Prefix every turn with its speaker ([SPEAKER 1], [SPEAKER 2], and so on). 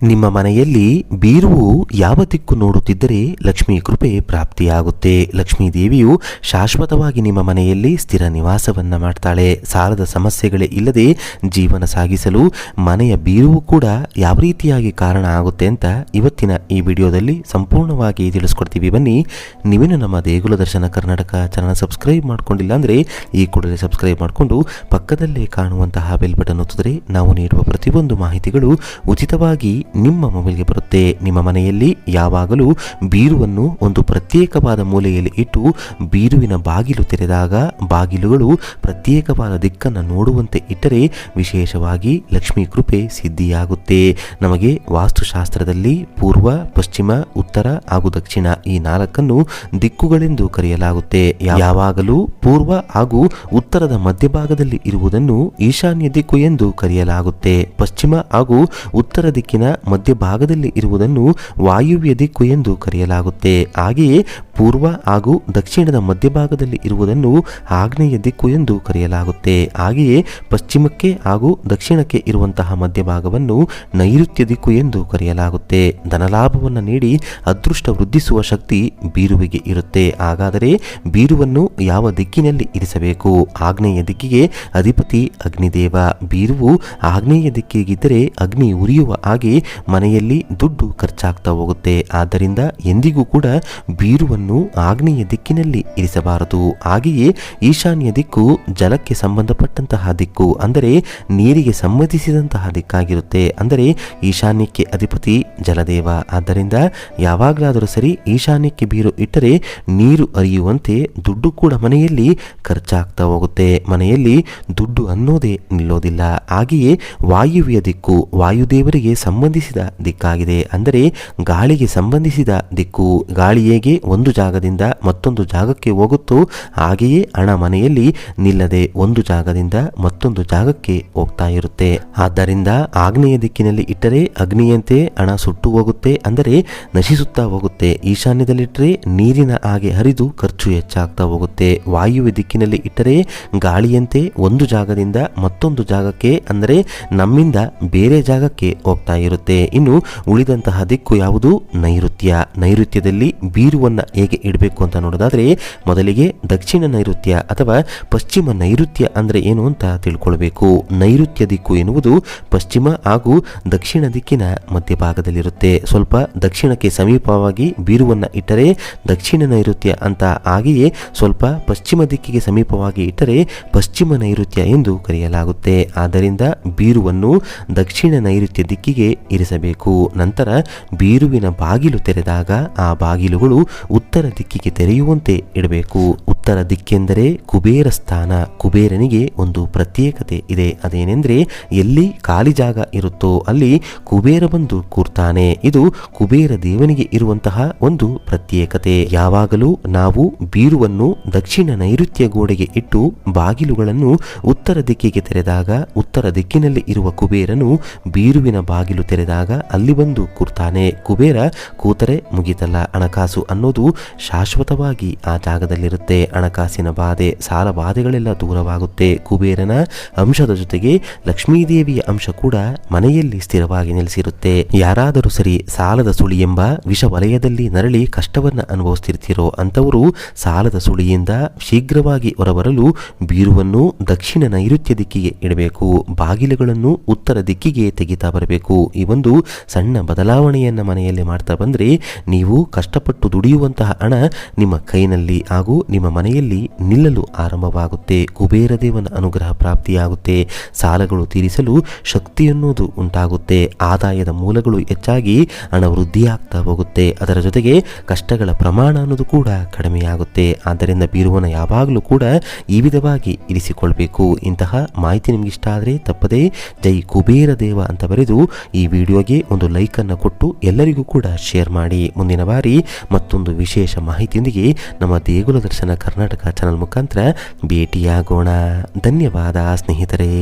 [SPEAKER 1] ನಿಮ್ಮ ಮನೆಯಲ್ಲಿ ಬೀರುವು ಯಾವ ದಿಕ್ಕು ನೋಡುತ್ತಿದ್ದರೆ ಲಕ್ಷ್ಮೀ ಕೃಪೆ ಪ್ರಾಪ್ತಿಯಾಗುತ್ತೆ. ಲಕ್ಷ್ಮೀ ದೇವಿಯು ಶಾಶ್ವತವಾಗಿ ನಿಮ್ಮ ಮನೆಯಲ್ಲಿ ಸ್ಥಿರ ನಿವಾಸವನ್ನ ಮಾಡ್ತಾಳೆ. ಸಾಲದ ಸಮಸ್ಯೆಗಳೇ ಇಲ್ಲದೆ ಜೀವನ ಸಾಗಿಸಲು ಮನೆಯ ಬೀರುವು ಕೂಡ ಯಾವ ರೀತಿಯಾಗಿ ಕಾರಣ ಆಗುತ್ತೆ ಅಂತ ಇವತ್ತಿನ ಈ ವಿಡಿಯೋದಲ್ಲಿ ಸಂಪೂರ್ಣವಾಗಿ ತಿಳಿಸ್ಕೊಡ್ತೀವಿ. ಬನ್ನಿ ನೀವೇನು ನಮ್ಮ ದೇಗುಲ ದರ್ಶನ ಕರ್ನಾಟಕ ಚಾನಲ್ ಸಬ್ಸ್ಕ್ರೈಬ್ ಮಾಡ್ಕೊಂಡಿಲ್ಲ ಅಂದರೆ ಈ ಕೂಡಲೇ ಸಬ್ಸ್ಕ್ರೈಬ್ ಮಾಡಿಕೊಂಡು ಪಕ್ಕದಲ್ಲೇ ಕಾಣುವಂತಹ ಬೆಲ್ ಬಟನ್ ಒತ್ತಿದ್ರೆ ನಾವು ನೀಡುವ ಪ್ರತಿಯೊಂದು ಮಾಹಿತಿಗಳು ಉಚಿತವಾಗಿ ನಿಮ್ಮ ಮೊಬೈಲ್ಗೆ ಬರುತ್ತೆ. ನಿಮ್ಮ ಮನೆಯಲ್ಲಿ ಯಾವಾಗಲೂ ಬೀರುವನ್ನು ಒಂದು ಪ್ರತ್ಯೇಕವಾದ ಮೂಲೆಯಲ್ಲಿ ಇಟ್ಟು ಬೀರುವಿನ ಬಾಗಿಲು ತೆರೆದಾಗ ಬಾಗಿಲುಗಳು ಪ್ರತ್ಯೇಕವಾದ ದಿಕ್ಕನ್ನು ನೋಡುವಂತೆ ಇಟ್ಟರೆ ವಿಶೇಷವಾಗಿ ಲಕ್ಷ್ಮೀ ಕೃಪೆ ಸಿದ್ಧಿಯಾಗುತ್ತೆ. ನಮಗೆ ವಾಸ್ತುಶಾಸ್ತ್ರದಲ್ಲಿ ಪೂರ್ವ, ಪಶ್ಚಿಮ, ಉತ್ತರ ಹಾಗೂ ದಕ್ಷಿಣ ಈ ನಾಲ್ಕನ್ನು ದಿಕ್ಕುಗಳೆಂದು ಕರೆಯಲಾಗುತ್ತೆ. ಯಾವಾಗಲೂ ಪೂರ್ವ ಹಾಗೂ ಉತ್ತರದ ಮಧ್ಯಭಾಗದಲ್ಲಿ ಇರುವುದನ್ನು ಈಶಾನ್ಯ ದಿಕ್ಕು ಎಂದು ಕರೆಯಲಾಗುತ್ತೆ. ಪಶ್ಚಿಮ ಹಾಗೂ ಉತ್ತರ ದಿಕ್ಕಿನ ಮಧ್ಯಭಾಗದಲ್ಲಿ ಇರುವುದನ್ನು ವಾಯುವ್ಯ ದಿಕ್ಕು ಎಂದು ಕರೆಯಲಾಗುತ್ತೆ. ಹಾಗೆಯೇ ಪೂರ್ವ ಹಾಗೂ ದಕ್ಷಿಣದ ಮಧ್ಯಭಾಗದಲ್ಲಿ ಇರುವುದನ್ನು ಆಗ್ನೇಯ ದಿಕ್ಕು ಎಂದು ಕರೆಯಲಾಗುತ್ತೆ. ಹಾಗೆಯೇ ಪಶ್ಚಿಮಕ್ಕೆ ಹಾಗೂ ದಕ್ಷಿಣಕ್ಕೆ ಇರುವಂತಹ ಮಧ್ಯಭಾಗವನ್ನು ನೈಋತ್ಯ ದಿಕ್ಕು ಎಂದು ಕರೆಯಲಾಗುತ್ತೆ. ಧನಲಾಭವನ್ನು ನೀಡಿ ಅದೃಷ್ಟ ವೃದ್ಧಿಸುವ ಶಕ್ತಿ ಬೀರುವಿಗೆ ಇರುತ್ತೆ. ಹಾಗಾದರೆ ಬೀರುವನ್ನು ಯಾವ ದಿಕ್ಕಿನಲ್ಲಿ ಇರಿಸಬೇಕು? ಆಗ್ನೇಯ ದಿಕ್ಕಿಗೆ ಅಧಿಪತಿ ಅಗ್ನಿದೇವ. ಬೀರುವು ಆಗ್ನೇಯ ದಿಕ್ಕಿಗಿದ್ದರೆ ಅಗ್ನಿ ಉರಿಯುವ ಹಾಗೆ ಮನೆಯಲ್ಲಿ ದುಡ್ಡು ಖರ್ಚಾಗ್ತಾ ಹೋಗುತ್ತೆ. ಆದ್ದರಿಂದ ಎಂದಿಗೂ ಕೂಡ ಬೀರುವನ್ನು ಆಗ್ನೇಯ ದಿಕ್ಕಿನಲ್ಲಿ ಇರಿಸಬಾರದು. ಹಾಗೆಯೇ ಈಶಾನ್ಯ ದಿಕ್ಕು ಜಲಕ್ಕೆ ಸಂಬಂಧಪಟ್ಟಂತಹ ದಿಕ್ಕು, ಅಂದರೆ ನೀರಿಗೆ ಸಂಬಂಧಿಸಿದಂತಹ ದಿಕ್ಕಾಗಿರುತ್ತೆ. ಅಂದರೆ ಈಶಾನ್ಯಕ್ಕೆ ಅಧಿಪತಿ ಜಲದೇವ. ಆದ್ದರಿಂದ ಯಾವಾಗಲಾದರೂ ಸರಿ ಈಶಾನ್ಯಕ್ಕೆ ಬೀರು ಇಟ್ಟರೆ ನೀರು ಅರಿಯುವಂತೆ ದುಡ್ಡು ಕೂಡ ಮನೆಯಲ್ಲಿ ಖರ್ಚಾಗ್ತಾ ಹೋಗುತ್ತೆ. ಮನೆಯಲ್ಲಿ ದುಡ್ಡು ಅನ್ನೋದೇ ನಿಲ್ಲೋದಿಲ್ಲ. ಹಾಗೆಯೇ ವಾಯುವ್ಯ ದಿಕ್ಕು, ವಾಯುದೇವರಿಗೆ ಸಂಬಂಧಿಸಿದ ದಿಕ್ಕಾಗಿದೆ. ಅಂದರೆ ಗಾಳಿಗೆ ಸಂಬಂಧಿಸಿದ ದಿಕ್ಕು ಗಾಳಿ ಹೇಗೆ ಒಂದು ಜಾಗದಿಂದ ಮತ್ತೊಂದು ಜಾಗಕ್ಕೆ ಹೋಗುತ್ತೋ ಹಾಗೆಯೇ ಹಣ ಮನೆಯಲ್ಲಿ ನಿಲ್ಲದೆ ಒಂದು ಜಾಗದಿಂದ ಮತ್ತೊಂದು ಜಾಗಕ್ಕೆ ಹೋಗ್ತಾ ಇರುತ್ತೆ. ಆದ್ದರಿಂದ ಆಗ್ನೇಯ ದಿಕ್ಕಿನಲ್ಲಿ ಇಟ್ಟರೆ ಅಗ್ನಿಯಂತೆ ಹಣ ಸುಟ್ಟು ಹೋಗುತ್ತೆ. ಅಂದರೆ ನಶಿಸುತ್ತಾ ಹೋಗುತ್ತೆ. ಈಶಾನ್ಯದಲ್ಲಿಟ್ಟರೆ ನೀರಿನ ಹಾಗೆ ಹರಿದು ಖರ್ಚು ಹೆಚ್ಚಾಗ್ತಾ ಹೋಗುತ್ತೆ. ವಾಯುವ್ಯ ದಿಕ್ಕಿನಲ್ಲಿ ಇಟ್ಟರೆ ಗಾಳಿಯಂತೆ ಒಂದು ಜಾಗದಿಂದ ಮತ್ತೊಂದು ಜಾಗಕ್ಕೆ, ಅಂದರೆ ನಮ್ಮಿಂದ ಬೇರೆ ಜಾಗಕ್ಕೆ ಹೋಗ್ತಾ ಇರುತ್ತೆ. ಇನ್ನು ಉಳಿದಂತಹ ದಿಕ್ಕು ಯಾವುದು? ನೈಋತ್ಯ. ನೈಋತ್ಯದಲ್ಲಿ ಬೀರುವನ್ನ ಹೇಗೆ ಇಡಬೇಕು ಅಂತ ನೋಡೋದಾದ್ರೆ, ಮೊದಲಿಗೆ ದಕ್ಷಿಣ ನೈಋತ್ಯ ಅಥವಾ ಪಶ್ಚಿಮ ನೈಋತ್ಯ ಅಂದ್ರೆ ಏನು ಅಂತ ತಿಳ್ಕೊಳ್ಬೇಕು. ನೈಋತ್ಯ ದಿಕ್ಕು ಎನ್ನುವುದು ಪಶ್ಚಿಮ ಹಾಗೂ ದಕ್ಷಿಣ ದಿಕ್ಕಿನ ಮಧ್ಯಭಾಗದಲ್ಲಿರುತ್ತೆ. ಸ್ವಲ್ಪ ದಕ್ಷಿಣಕ್ಕೆ ಸಮೀಪವಾಗಿ ಬೀರುವನ್ನ ಇಟ್ಟರೆ ದಕ್ಷಿಣ ನೈಋತ್ಯ ಅಂತ ಹಾಗೆಯೇ ಸ್ವಲ್ಪ ಪಶ್ಚಿಮ ದಿಕ್ಕಿಗೆ ಸಮೀಪವಾಗಿ ಇಟ್ಟರೆ ಪಶ್ಚಿಮ ನೈಋತ್ಯ ಎಂದು ಕರೆಯಲಾಗುತ್ತೆ. ಆದ್ದರಿಂದ ಬೀರುವನ್ನು ದಕ್ಷಿಣ ನೈಋತ್ಯ ದಿಕ್ಕಿಗೆ ಇರಿಸಬೇಕು ನಂತರ ಬೀರುವಿನ ಬಾಗಿಲು ತೆರೆದಾಗ ಆ ಬಾಗಿಲುಗಳು ಉತ್ತರ ದಿಕ್ಕಿಗೆ ತೆರೆಯುವಂತೆ ಇಡಬೇಕು. ಉತ್ತರ ದಿಕ್ಕೆಂದರೆ ಕುಬೇರ ಸ್ಥಾನ. ಕುಬೇರನಿಗೆ ಒಂದು ಪ್ರತ್ಯೇಕತೆ ಇದೆ. ಅದೇನೆಂದರೆ ಎಲ್ಲಿ ಖಾಲಿ ಜಾಗ ಇರುತ್ತೋ ಅಲ್ಲಿ ಕುಬೇರ ಬಂದು ಕೂರ್ತಾನೆ. ಇದು ಕುಬೇರ ದೇವನಿಗೆ ಇರುವಂತಹ ಒಂದು ಪ್ರತ್ಯೇಕತೆ. ಯಾವಾಗಲೂ ನಾವು ಬೀರುವನ್ನು ದಕ್ಷಿಣ ನೈಋತ್ಯ ಗೋಡೆಗೆ ಇಟ್ಟು ಬಾಗಿಲುಗಳನ್ನು ಉತ್ತರ ದಿಕ್ಕಿಗೆ ತೆರೆದಾಗ, ಉತ್ತರ ದಿಕ್ಕಿನಲ್ಲಿ ಇರುವ ಕುಬೇರನು ಬೀರುವಿನ ಬಾಗಿಲು ತೆರೆದಾಗ ಅಲ್ಲಿ ಬಂದು ಕೂರ್ತಾನೆ. ಕುಬೇರ ಕೂತರೆ ಮುಗಿತಲ್ಲ. ಹಣಕಾಸು ಅನ್ನೋದು ಶಾಶ್ವತವಾಗಿ ಆ ಜಾಗದಲ್ಲಿರುತ್ತೆ. ಹಣಕಾಸಿನ ಬಾಧೆ, ಸಾಲ ಬಾಧೆಗಳೆಲ್ಲ ದೂರವಾಗುತ್ತೆ. ಕುಬೇರನ ಅಂಶದ ಜೊತೆಗೆ ಲಕ್ಷ್ಮೀದೇವಿಯ ಅಂಶ ಕೂಡ ಮನೆಯಲ್ಲಿ ಸ್ಥಿರವಾಗಿ ನೆಲೆಸಿರುತ್ತೆ. ಯಾರಾದರೂ ಸರಿ ಸಾಲದ ಸುಳಿ ಎಂಬ ವಿಷ ವಲಯದಲ್ಲಿ ನರಳಿ ಕಷ್ಟವನ್ನ ಅನುಭವಿಸ್ತಿರ್ತಿರೋ ಅಂತವರು ಸಾಲದ ಸುಳಿಯಿಂದ ಶೀಘ್ರವಾಗಿ ಹೊರಬರಲು ಬೀರುವನ್ನು ದಕ್ಷಿಣ ನೈಋತ್ಯ ದಿಕ್ಕಿಗೆ ಇಡಬೇಕು. ಬಾಗಿಲುಗಳನ್ನು ಉತ್ತರ ದಿಕ್ಕಿಗೆ ತೆಗಿತಾ ಬರಬೇಕು. ಈ ಒಂದು ಸಣ್ಣ ಬದಲಾವಣೆಯನ್ನ ಮನೆಯಲ್ಲಿ ಮಾಡ್ತಾ ಬಂದ್ರೆ ನೀವು ಕಷ್ಟಪಟ್ಟು ದುಡಿಯುವಂತಹ ಹಣ ನಿಮ್ಮ ಕೈನಲ್ಲಿ ಹಾಗೂ ನಿಮ್ಮ ಮನೆಯಲ್ಲಿ ನಿಲ್ಲಲು ಆರಂಭವಾಗುತ್ತೆ. ಕುಬೇರ ದೇವನ ಅನುಗ್ರಹ ಪ್ರಾಪ್ತಿಯಾಗುತ್ತೆ. ಸಾಲಗಳು ತೀರಿಸಲು ಶಕ್ತಿ ಅನ್ನೋದು ಉಂಟಾಗುತ್ತೆ. ಆದಾಯದ ಮೂಲಗಳು ಹೆಚ್ಚಾಗಿ ಹಣ ವೃದ್ಧಿಯಾಗ್ತಾ ಹೋಗುತ್ತೆ. ಅದರ ಜೊತೆಗೆ ಕಷ್ಟಗಳ ಪ್ರಮಾಣ ಅನ್ನೋದು ಕೂಡ ಕಡಿಮೆಯಾಗುತ್ತೆ. ಆದ್ದರಿಂದ ಬೀರುವನ ಯಾವಾಗಲೂ ಕೂಡ ಈ ವಿಧವಾಗಿ ಇರಿಸಿಕೊಳ್ಬೇಕು. ಇಂತಹ ಮಾಹಿತಿ ನಿಮ್ಗೆ ಇಷ್ಟ ಆದರೆ ತಪ್ಪದೇ ಜೈ ಕುಬೇರ ದೇವ ಅಂತ ಬರೆದು ಈ ವಿಡಿಯೋಗೆ ಒಂದು ಲೈಕ್ ಅನ್ನು ಕೊಟ್ಟು ಎಲ್ಲರಿಗೂ ಕೂಡ ಶೇರ್ ಮಾಡಿ. ಮುಂದಿನ ಬಾರಿ ಮತ್ತೊಂದು ವಿಶೇಷ ಮಾಹಿತಿಯೊಂದಿಗೆ ನಮ್ಮ ದೇಗುಲ ದರ್ಶನ ಕರ್ನಾಟಕ ಚಾನಲ್ ಮುಖಾಂತರ ಭೇಟಿಯಾಗೋಣ. ಧನ್ಯವಾದ ಸ್ನೇಹಿತರೆ.